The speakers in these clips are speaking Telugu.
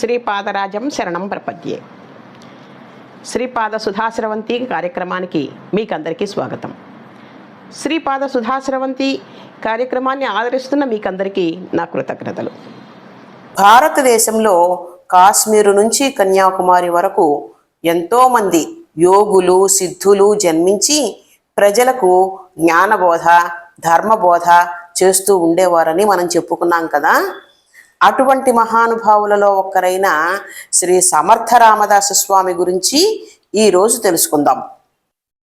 శ్రీపాదరాజం శరణం ప్రపద్యే. శ్రీపాద సుధాశ్రవంతి కార్యక్రమానికి మీకందరికీ స్వాగతం. శ్రీపాద సుధాశ్రవంతి కార్యక్రమాన్ని ఆదరిస్తున్న మీకందరికీ నా కృతజ్ఞతలు. భారతదేశంలో కాశ్మీరు నుంచి కన్యాకుమారి వరకు ఎంతోమంది యోగులు సిద్ధులు జన్మించి ప్రజలకు జ్ఞానబోధ ధర్మబోధ చేస్తూ ఉండేవారని మనం చెప్పుకున్నాం కదా. అటువంటి మహానుభావులలో ఒక్కరైన శ్రీ సమర్థ రామదాసు స్వామి గురించి ఈరోజు తెలుసుకుందాం.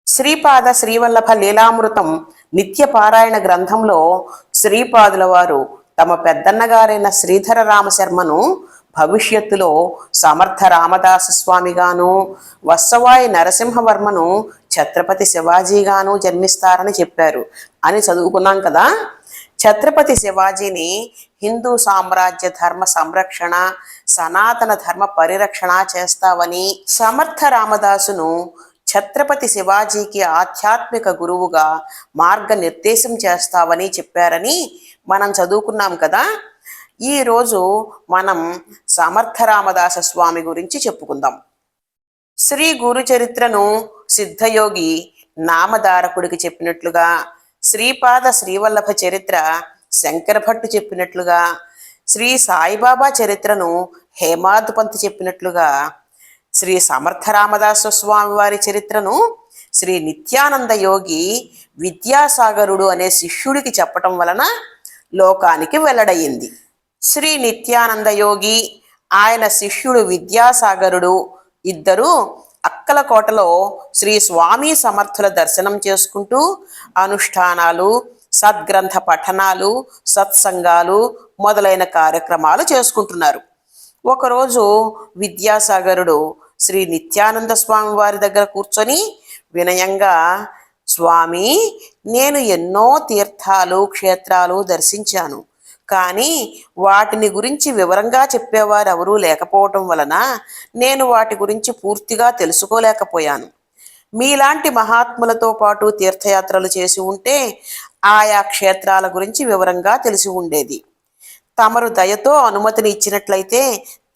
శ్రీపాద శ్రీవల్లభ లీలామృతం నిత్య పారాయణ గ్రంథంలో శ్రీపాదుల వారు తమ పెద్దన్నగారైన శ్రీధర రామశర్మను భవిష్యత్తులో సమర్థ రామదాస స్వామిగాను వత్సవాయి నరసింహవర్మను ఛత్రపతి శివాజీగాను జన్మిస్తారని చెప్పారు. అని చదువుకున్నాం కదా? ఛత్రపతి శివాజీని హిందూ సామ్రాజ్య ధర్మ సంరక్షణ సనాతన ధర్మ పరిరక్షణ చేస్తావని సమర్థ రామదాసును ఛత్రపతి శివాజీకి ఆధ్యాత్మిక గురువుగా మార్గనిర్దేశం చేస్తావని చెప్పారని మనం చదువుకున్నాం కదా. ఈరోజు మనం సమర్థ రామదాస స్వామి గురించి చెప్పుకుందాం. శ్రీ గురు చరిత్రను సిద్ధయోగి నామధారకుడికి చెప్పినట్లుగా శ్రీపాద శ్రీవల్లభ చరిత్ర శంకర భట్టు చెప్పినట్లుగా శ్రీ సాయిబాబా చరిత్రను హేమాద్ పంత్ చెప్పినట్లుగా శ్రీ సమర్థ రామదాస స్వామి వారి చరిత్రను శ్రీ నిత్యానంద యోగి విద్యాసాగరుడు అనే శిష్యుడికి చెప్పటం వలన లోకానికి వెల్లడయింది శ్రీ నిత్యానంద యోగి ఆయన శిష్యుడు విద్యాసాగరుడు ఇద్దరు అక్కలకోటలో శ్రీ స్వామి సమర్థుల దర్శనం చేసుకుంటూ అనుష్ఠానాలు సద్గ్రంథ పఠనాలు సత్సంగాలు మొదలైన కార్యక్రమాలు చేసుకుంటున్నారు. ఒకరోజు విద్యాసాగరుడు శ్రీ నిత్యానంద స్వామి వారి దగ్గర కూర్చొని వినయంగా స్వామి నేను ఎన్నో తీర్థాలు క్షేత్రాలు దర్శించాను. కానీ వాటిని గురించి వివరంగా చెప్పేవారు ఎవరూ లేకపోవటం వలన నేను వాటి గురించి పూర్తిగా తెలుసుకోలేకపోయాను. మీలాంటి మహాత్ములతో పాటు తీర్థయాత్రలు చేసి ఉంటే ఆయా క్షేత్రాల గురించి వివరంగా తెలిసి ఉండేది. తమరు దయతో అనుమతిని ఇచ్చినట్లయితే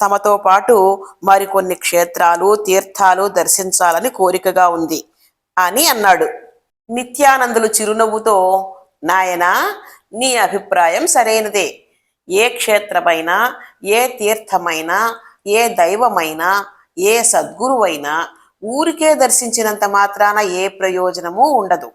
తమతో పాటు మరికొన్ని క్షేత్రాలు తీర్థాలు దర్శించాలని కోరికగా ఉంది అని అన్నాడు. నిత్యానందులు చిరునవ్వుతో నాయనా నీ అభిప్రాయం సరైనదే. ఏ క్షేత్రమైనా ఏ తీర్థమైనా ఏ దైవమైనా ఏ సద్గురువైనా ఊరికే దర్శించినంత మాత్రాన ఏ ప్రయోజనమూ ఉండదు.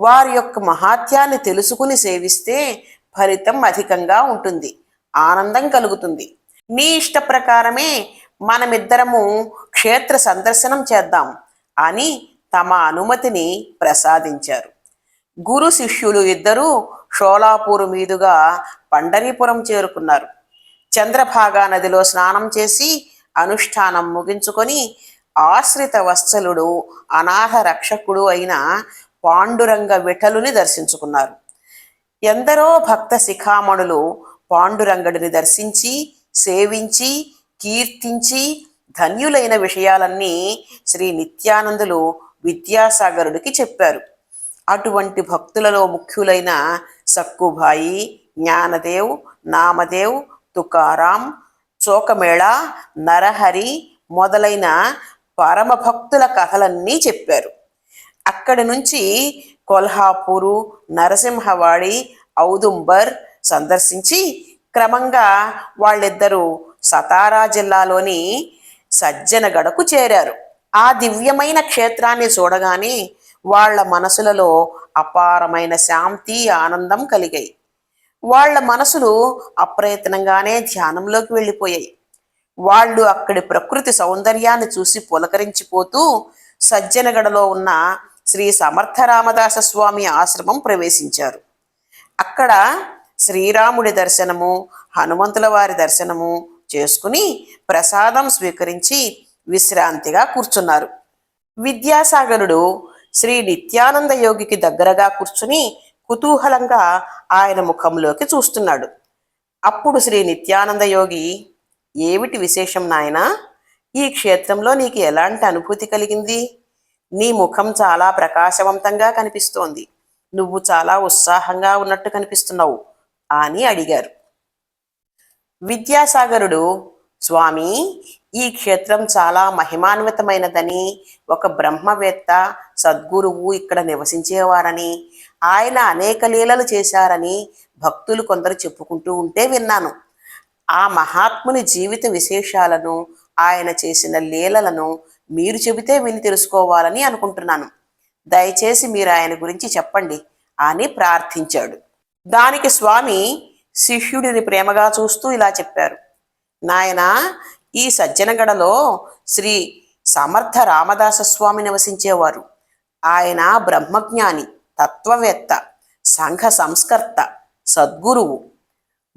వారి యొక్క మహాత్యాన్ని తెలుసుకుని సేవిస్తే ఫలితం అధికంగా ఉంటుంది. ఆనందం కలుగుతుంది. నీ ఇష్ట ప్రకారమే మనమిద్దరము క్షేత్ర సందర్శనం చేద్దాం అని తమ అనుమతిని ప్రసాదించారు. గురు శిష్యులు ఇద్దరూ షోలాపూర్ మీదుగా పండరీపురం చేరుకున్నారు. చంద్రభాగా నదిలో స్నానం చేసి అనుష్ఠానం ముగించుకొని ఆశ్రిత వత్సలుడు అనాథ రక్షకుడు అయిన పాండురంగ విఠలుని దర్శించుకున్నారు. ఎందరో భక్త శిఖామణులు పాండురంగడిని దర్శించి సేవించి కీర్తించి ధన్యులైన విషయాలన్నీ శ్రీ నిత్యానందులు విద్యాసాగరుడికి చెప్పారు. అటువంటి భక్తులలో ముఖ్యులైన సక్కుభాయి జ్ఞానదేవ్ నామదేవ్ తుకారాం చోకమేళ నరహరి మొదలైన పరమ భక్తుల కథలన్నీ చెప్పారు. అక్కడి నుంచి కొల్హాపూరు నరసింహవాడి ఔదుంబర్ సందర్శించి క్రమంగా వాళ్ళిద్దరూ సతారా జిల్లాలోని సజ్జనగడకు చేరారు. ఆ దివ్యమైన క్షేత్రాన్ని చూడగానే వాళ్ళ మనసులలో అపారమైన శాంతి ఆనందం కలిగాయి. వాళ్ళ మనసులు అప్రయత్నంగానే ధ్యానంలోకి వెళ్ళిపోయాయి. వాళ్ళు అక్కడి ప్రకృతి సౌందర్యాన్ని చూసి పులకరించిపోతూ సజ్జనగడలో ఉన్న శ్రీ సమర్థ రామదాస స్వామి ఆశ్రమం ప్రవేశించారు. అక్కడ శ్రీరాముడి దర్శనము హనుమంతుల వారి దర్శనము చేసుకుని ప్రసాదం స్వీకరించి విశ్రాంతిగా కూర్చున్నారు. విద్యాసాగరుడు శ్రీ నిత్యానంద యోగికి దగ్గరగా కూర్చుని కుతూహలంగా ఆయన ముఖంలోకి చూస్తున్నాడు. అప్పుడు శ్రీ నిత్యానంద యోగి ఏమిటి విశేషం నాయనా? ఈ క్షేత్రంలో నీకు ఎలాంటి అనుభూతి కలిగింది? నీ ముఖం చాలా ప్రకాశవంతంగా కనిపిస్తోంది. నువ్వు చాలా ఉత్సాహంగా ఉన్నట్టు కనిపిస్తున్నావు అని అడిగారు. విద్యాసాగరుడు స్వామి ఈ క్షేత్రం చాలా మహిమాన్వితమైనదని ఒక బ్రహ్మవేత్త సద్గురువు ఇక్కడ నివసించేవారని ఆయన అనేక లీలలు చేశారని భక్తులు కొందరు చెప్పుకుంటూ ఉంటే విన్నాను. ఆ మహాత్ముని జీవిత విశేషాలను ఆయన చేసిన లీలలను మీరు చెబితే విని తెలుసుకోవాలని అనుకుంటున్నాను. దయచేసి మీరు ఆయన గురించి చెప్పండి అని ప్రార్థించాడు. దానికి స్వామి శిష్యుడిని ప్రేమగా చూస్తూ ఇలా చెప్పారు. నాయన ఈ సజ్జనగడలో శ్రీ సమర్థ రామదాస స్వామి నివసించేవారు. ఆయన బ్రహ్మజ్ఞాని తత్వవేత్త సంఘ సంస్కర్త సద్గురువు.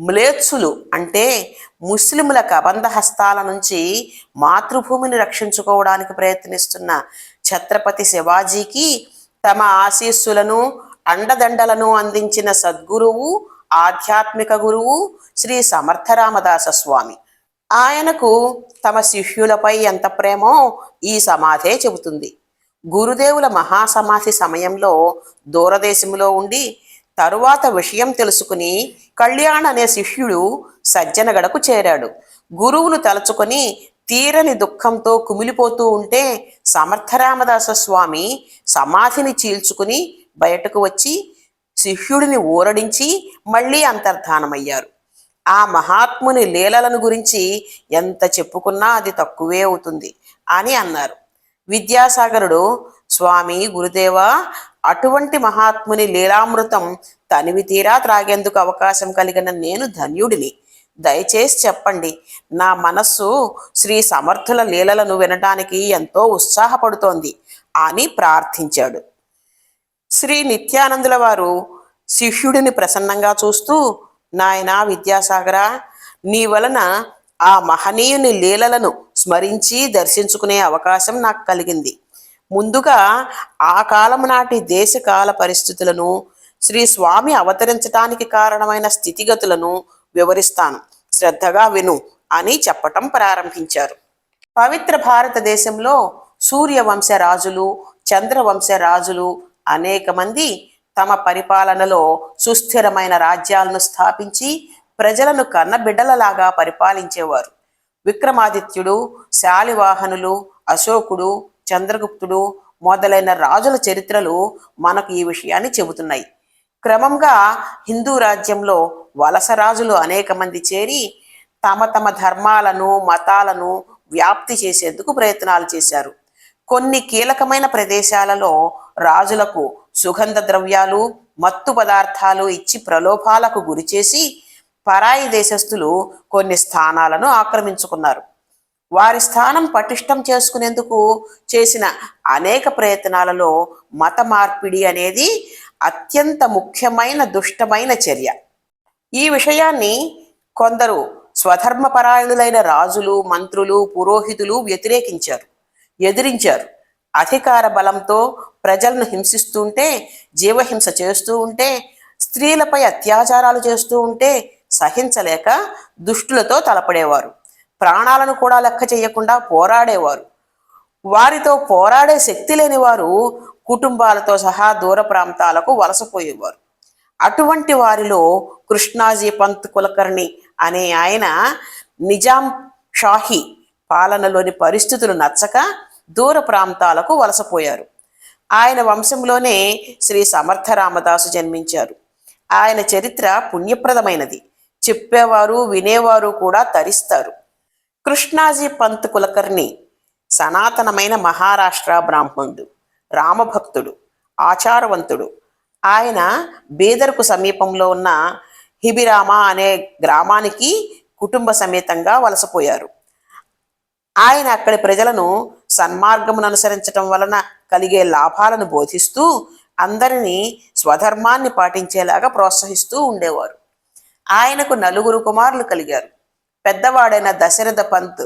మ్లేత్సులు అంటే ముస్లిముల కబంధ హస్తాల నుంచి మాతృభూమిని రక్షించుకోవడానికి ప్రయత్నిస్తున్న ఛత్రపతి శివాజీకి తమ ఆశీస్సులను అండదండలను అందించిన సద్గురువు ఆధ్యాత్మిక గురువు శ్రీ సమర్థరామదాస స్వామి. ఆయనకు తమ శిష్యులపై ఎంత ప్రేమో ఈ సమాధే చెబుతుంది. గురుదేవుల మహాసమాధి సమయంలో దూరదేశంలో ఉండి తరువాత విషయం తెలుసుకుని కళ్యాణ్ అనే శిష్యుడు సజ్జనగడకు చేరాడు. గురువును తలుచుకొని తీరని దుఃఖంతో కుమిలిపోతూ ఉంటే సమర్థరామదాస స్వామి సమాధిని చీల్చుకుని బయటకు వచ్చి శిష్యుడిని ఊరడించి మళ్ళీ అంతర్ధానమయ్యారు. ఆ మహాత్ముని లీలలను గురించి ఎంత చెప్పుకున్నా అది తక్కువే అవుతుంది అని అన్నారు. విద్యాసాగరుడు స్వామి గురుదేవా అటువంటి మహాత్ముని లీలామృతం తనివి తీరా త్రాగేందుకు అవకాశం కలిగిన నేను ధన్యుడిని. దయచేసి చెప్పండి నా మనస్సు శ్రీ సమర్థుల లీలలను వినడానికి ఎంతో ఉత్సాహపడుతోంది అని ప్రార్థించాడు. శ్రీ నిత్యానందుల వారు శిష్యుడిని ప్రసన్నంగా చూస్తూ నాయనా విద్యాసాగర నీ వలన ఆ మహనీయుని లీలలను స్మరించి దర్శించుకునే అవకాశం నాకు కలిగింది. ముందుగా ఆ కాలం నాటి దేశకాల పరిస్థితులను శ్రీ స్వామి అవతరించటానికి కారణమైన స్థితిగతులను వివరిస్తాను. శ్రద్ధగా విను అని చెప్పటం ప్రారంభించారు. పవిత్ర భారతదేశంలో సూర్యవంశ రాజులు చంద్రవంశ రాజులు అనేక మంది తమ పరిపాలనలో సుస్థిరమైన రాజ్యాలను స్థాపించి ప్రజలను కన్నబిడ్డలలాగా పరిపాలించేవారు. విక్రమాదిత్యుడు శాలివాహనులు అశోకుడు చంద్రగుప్తుడు మొదలైన రాజుల చరిత్రలు మనకు ఈ విషయాన్ని చెబుతున్నాయి. క్రమంగా హిందూ రాజ్యంలో వలస రాజులు అనేక మంది చేరి తమ తమ ధర్మాలను మతాలను వ్యాప్తి చేసేందుకు ప్రయత్నాలు చేశారు. కొన్ని కీలకమైన ప్రదేశాలలో రాజులకు సుగంధ ద్రవ్యాలు మత్తు పదార్థాలు ఇచ్చి ప్రలోభాలకు గురిచేసి పరాయి దేశస్థులు కొన్ని స్థానాలను ఆక్రమించుకున్నారు. వారి స్థానం పటిష్టం చేసుకునేందుకు చేసిన అనేక ప్రయత్నాలలో మత మార్పిడి అనేది అత్యంత ముఖ్యమైన దుష్టమైన చర్య. ఈ విషయాన్ని కొందరు స్వధర్మపరాయణులైన రాజులు మంత్రులు పురోహితులు వ్యతిరేకించారు ఎదిరించారు. అధికార బలంతో ప్రజలను హింసిస్తూ ఉంటే జీవహింస చేస్తూ ఉంటే స్త్రీలపై అత్యాచారాలు చేస్తూ ఉంటే సహించలేక దుష్టులతో తలపడేవారు. ప్రాణాలను కూడా లెక్క చేయకుండా పోరాడేవారు. వారితో పోరాడే శక్తి లేని వారు కుటుంబాలతో సహా దూర ప్రాంతాలకు వలసపోయేవారు. అటువంటి వారిలో కృష్ణాజీ పంత్ కులకర్ణి అనే ఆయన నిజాం షాహీ పాలనలోని పరిస్థితులు నచ్చక దూర ప్రాంతాలకు వలసపోయారు. ఆయన వంశంలోనే శ్రీ సమర్థ రామదాసు జన్మించారు. ఆయన చరిత్ర పుణ్యప్రదమైనది. చెప్పేవారు వినేవారు కూడా తరిస్తారు. కృష్ణాజీ పంత్ కులకర్ణి సనాతనమైన మహారాష్ట్ర బ్రాహ్మణుడు రామభక్తుడు ఆచారవంతుడు. ఆయన బీదర్కు సమీపంలో ఉన్న హిబిరామ అనే గ్రామానికి కుటుంబ సమేతంగా వలసపోయారు. ఆయన అక్కడి ప్రజలను సన్మార్గమును అనుసరించటం వలన కలిగే లాభాలను బోధిస్తూ అందరినీ స్వధర్మాన్ని పాటించేలాగా ప్రోత్సహిస్తూ ఉండేవారు. ఆయనకు నలుగురు కుమారులు కలిగారు. పెద్దవాడైన దశరథ పంత్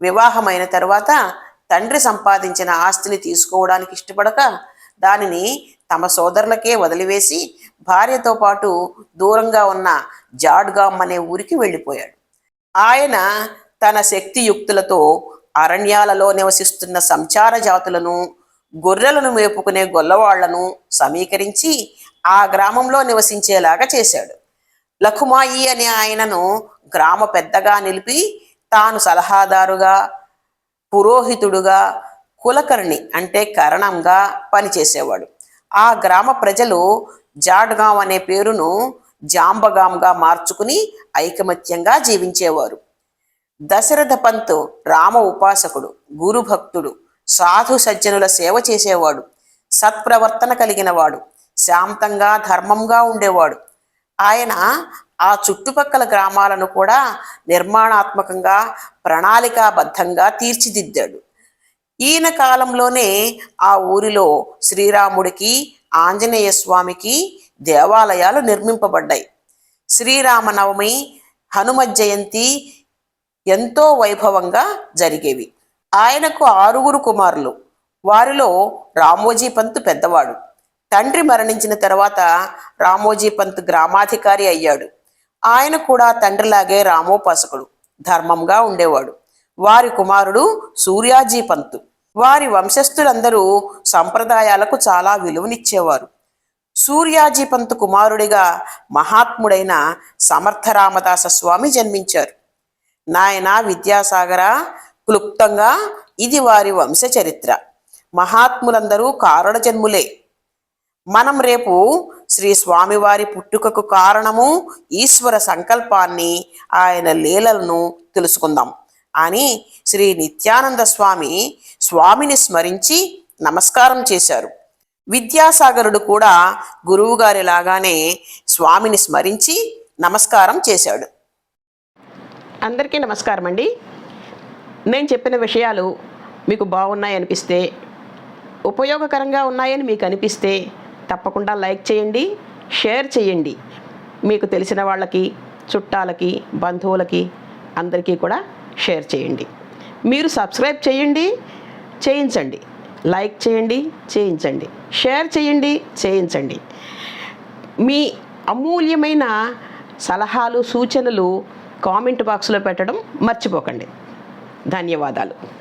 వివాహమైన తర్వాత తండ్రి సంపాదించిన ఆస్తిని తీసుకోవడానికి ఇష్టపడక దానిని తమ సోదరులకే వదిలివేసి భార్యతో పాటు దూరంగా ఉన్న జాడ్గామ్ అనే ఊరికి వెళ్ళిపోయాడు. ఆయన తన శక్తియుక్తులతో అరణ్యాలలో నివసిస్తున్న సంచార జాతులను గొర్రెలను మేపుకునే గొల్లవాళ్ళను సమీకరించి ఆ గ్రామంలో నివసించేలాగా చేశాడు. లఖుమాయి అనే ఆయనను గ్రామ పెద్దగా నిలిపి తాను సలహాదారుగా పురోహితుడుగా కులకర్ణి అంటే కరణంగా పనిచేసేవాడు. ఆ గ్రామ ప్రజలు జాడ్గాం అనే పేరును జాంబగాంగా మార్చుకుని ఐకమత్యంగా జీవించేవారు. దశరథ పంతు రామ ఉపాసకుడు గురుభక్తుడు సాధు సజ్జనుల సేవ చేసేవాడు సత్ప్రవర్తన కలిగినవాడు శాంతంగా ధర్మంగా ఉండేవాడు. ఆయన ఆ చుట్టుపక్కల గ్రామాలను కూడా నిర్మాణాత్మకంగా ప్రణాళికాబద్ధంగా తీర్చిదిద్దాడు. ఈయన కాలంలోనే ఆ ఊరిలో శ్రీరాముడికి ఆంజనేయ స్వామికి దేవాలయాలు నిర్మింపబడ్డాయి. శ్రీరామనవమి హనుమ జయంతి ఎంతో వైభవంగా జరిగేవి. ఆయనకు ఆరుగురు కుమారులు. వారిలో రామోజీ పంత్ పెద్దవాడు. తండ్రి మరణించిన తర్వాత రామోజీ పంత్ గ్రామాధికారి అయ్యాడు. ఆయన కూడా తండ్రిలాగే రామోపాసకుడు ధర్మంగా ఉండేవాడు. వారి కుమారుడు సూర్యాజీ పంతు. వారి వంశస్థులందరూ సంప్రదాయాలకు చాలా విలువనిచ్చేవారు. సూర్యాజీ పంతు కుమారుడిగా మహాత్ముడైన సమర్థ రామదాస స్వామి జన్మించారు. నాయన విద్యాసాగర క్లుప్తంగా ఇది వారి వంశ చరిత్ర. మహాత్ములందరూ కారణ జన్ములే. మనం రేపు శ్రీ స్వామివారి పుట్టుకకు కారణము ఈశ్వర సంకల్పాన్ని ఆయన లీలలను తెలుసుకుందాం. అని శ్రీ నిత్యానంద స్వామి స్వామిని స్మరించి నమస్కారం చేశారు. విద్యాసాగరుడు కూడా గురువుగారి లాగానే స్వామిని స్మరించి నమస్కారం చేశాడు. అందరికీ నమస్కారం అండి. నేను చెప్పిన విషయాలు మీకు బాగున్నాయి అనిపిస్తే ఉపయోగకరంగా ఉన్నాయని మీకు అనిపిస్తే తప్పకుండా లైక్ చేయండి షేర్ చేయండి. మీకు తెలిసిన వాళ్ళకి చుట్టాలకి బంధువులకి అందరికీ కూడా షేర్ చేయండి. మీరు సబ్స్క్రైబ్ చేయండి చేయించండి. లైక్ చేయండి చేయించండి. షేర్ చేయండి చేయించండి. మీ అమూల్యమైన సలహాలు సూచనలు కామెంట్ బాక్స్లో పెట్టడం మర్చిపోకండి. ధన్యవాదాలు.